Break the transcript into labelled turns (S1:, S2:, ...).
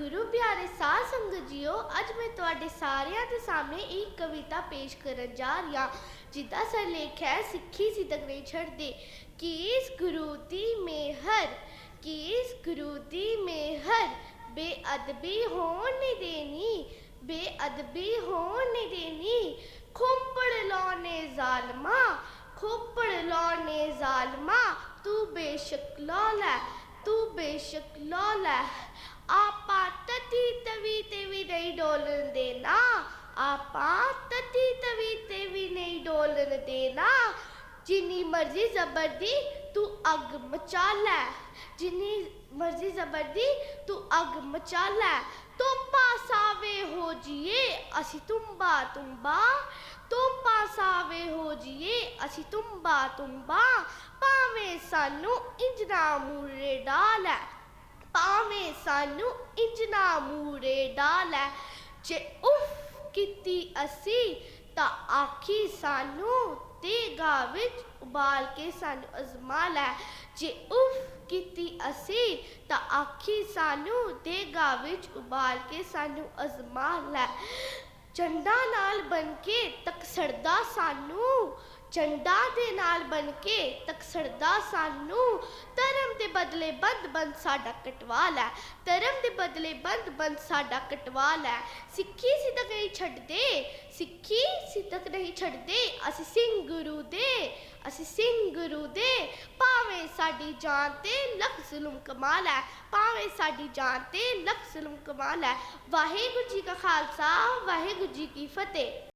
S1: ਗੁਰੂ ਪਿਆਰੇ ਸਾਧ ਸੰਗਤ ਜੀਓ, ਅੱਜ ਮੈਂ ਤੁਹਾਡੇ ਸਾਰਿਆਂ ਦੇ ਸਾਹਮਣੇ ਇੱਕ ਕਵਿਤਾ ਪੇਸ਼ ਕਰਨ ਜਾ ਰਹੀ ਹਾਂ ਜਿਹਦਾ ਸਰਲੇਖ ਹੈ ਸਿੱਖੀ ਸਿਦਕ ਨਹੀਂ ਛੱਡਦੇ। ਕਿ ਇਸ ਗੁਰੂ ਦੀ ਮਿਹਰ ਕਿ ਇਸ ਗੁਰੂ ਦੀ ਮਿਹਰ, ਬੇਅਦਬੀ ਹੋਣ ਨਹੀਂ ਦੇਣੀ, ਬੇਅਦਬੀ ਹੋਣ ਨਹੀਂ ਦੇਣੀ। ਖੁੰਪੜ ਲਾਉਣੇ ਜ਼ਾਲਮਾ, ਖੁੰਪੜ ਲਾਉਣੇ ਜ਼ਾਲਮਾ, ਤੂੰ ਬੇਸ਼ੱਕ ਲਾ ਲੈ, ਤੂੰ ਬੇਸ਼ੱਕ ਲਾ ਲੈ। ਆਪਾਂ ਤਤੀ ਤਵੀ ਤੇ ਵੀ ਨਹੀਂ ਡੋਲਣ ਦੇਣਾ ਆਪਾਂ ਤਤੀ ਤਵੀ ਤੇ ਵੀ ਨਹੀਂ ਡੋਲਣ ਦੇਣਾ ਜਿੰਨੀ ਮਰਜ਼ੀ ਜ਼ਬਰ ਦੀ ਤੂੰ ਅੱਗ ਮਚਾ ਲੈ ਜਿੰਨੀ ਮਰਜ਼ੀ ਜ਼ਬਰ ਦੀ ਤੂੰ ਅੱਗ ਮਚਾ ਲੈ ਤੋਪਾ ਸਾਵੇ ਹੋ ਜੀਏ ਅਸੀਂ ਤੁੰਬਾ ਤੁੰਬਾ ਤੋਪਾ ਸਾਵੇ ਹੋ ਜੀਏ ਅਸੀਂ ਤੁੰਬਾ ਤੁੰਬਾ ਭਾਵੇਂ ਸਾਨੂੰ ਇੰਜਨਾ ਮੂਰੇ ਡਾਲੈ ਭਾਵੇਂ ਸਾਨੂੰ ਇੰਜਨਾ ਮੂਰੇ ਡਾਲੈ ਜੇ ਉਫ ਕੀਤੀ ਅਸੀਂ ਤਾਂ ਆਖੀ ਸਾਨੂੰ ਤੇਗਾ ਵਿੱਚ ਉਬਾਲ ਕੇ ਸਾਨੂੰ ਅਜ਼ਮਾ ਲੈ ਜੇ ਉਫ ਕੀਤੀ ਅਸੀਂ ਤਾਂ ਆਖੀ ਸਾਨੂੰ ਤੇਗਾ ਵਿੱਚ ਉਬਾਲ ਕੇ ਸਾਨੂੰ ਅਜ਼ਮਾ ਲੈ ਚੰਡਾ ਨਾਲ ਬਨ ਕੇ ਤਕਸੜਦਾ ਸਾਨੂੰ ਚੰਡਾ ਦੇ ਨਾਲ ਬਨ ਕੇ ਤਕਸੜਦਾ ਸਾਨੂੰ, ਧਰਮ ਦੇ ਬਦਲੇ ਬੰਦ ਬੰਦ ਸਾਡਾ ਕਟਵਾਲ ਹੈ। ਧਰਮ ਦੇ ਬਦਲੇ ਬੰਦ ਬੰਦ ਸਾਡਾ ਕਟਵਾਲ ਹੈ। ਸਿੱਖੀ ਸਿੱਧਕ ਨਹੀਂ ਛੱਡਦੇ, ਸਿੱਖੀ ਸਿੱਧਕ ਨਹੀਂ ਛੱਡਦੇ। ਅਸੀਂ ਸਿੰਘ ਗੁਰੂ ਦੇ, ਅਸੀਂ ਸਿੰਘ ਗੁਰੂ ਦੇ। ਭਾਵੇਂ ਸਾਡੀ ਜਾਨ ਤੇ ਲੱਖ ਜ਼ੁਲਮ ਕਮਾਲ ਹੈ, ਭਾਵੇਂ ਸਾਡੀ ਜਾਨ ਤੇ ਲੱਖ ਜ਼ੁਲਮ ਕਮਾਲ ਹੈ। ਵਾਹਿਗੁਰੂ ਜੀ ਕਾ ਖਾਲਸਾ, ਵਾਹਿਗੁਰੂ ਜੀ ਕੀ ਫਤਿਹ।